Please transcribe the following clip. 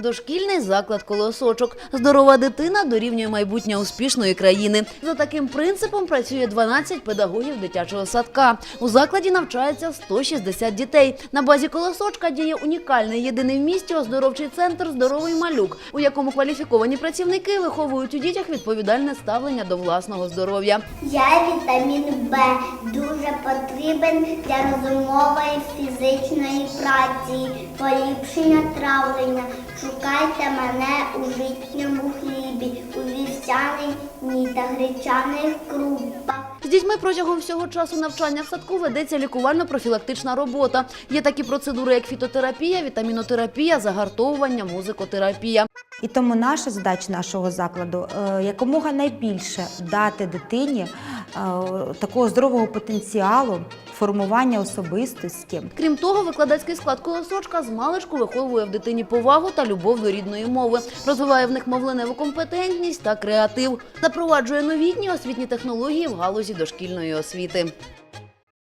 Дошкільний заклад колосочок. Здорова дитина дорівнює майбутнє успішної країни. За таким принципом працює 12 педагогів дитячого садка. У закладі навчається 160 дітей. На базі колосочка діє унікальний єдиний в місті оздоровчий центр Здоровий малюк, у якому кваліфіковані працівники виховують у дітях відповідальне ставлення до власного здоров'я. Я вітамін Б дуже потрібен для розумової фізичної праці, поліпшення травлення. Шукайте мене у житньому хлібі, у вівсяній та гречаних крупах. З дітьми протягом всього часу навчання в садку ведеться лікувально-профілактична робота. Є такі процедури, як фітотерапія, вітамінотерапія, загартовування, музикотерапія. І тому наша задача нашого закладу е, якомога найбільше дати дитині е, такого здорового потенціалу, формування особистості. Крім того, викладацький склад колосочка з маличку виховує в дитині повагу та любов до рідної мови, розвиває в них мовленеву компетентність та креатив, запроваджує новітні освітні технології в галузі дошкільної освіти.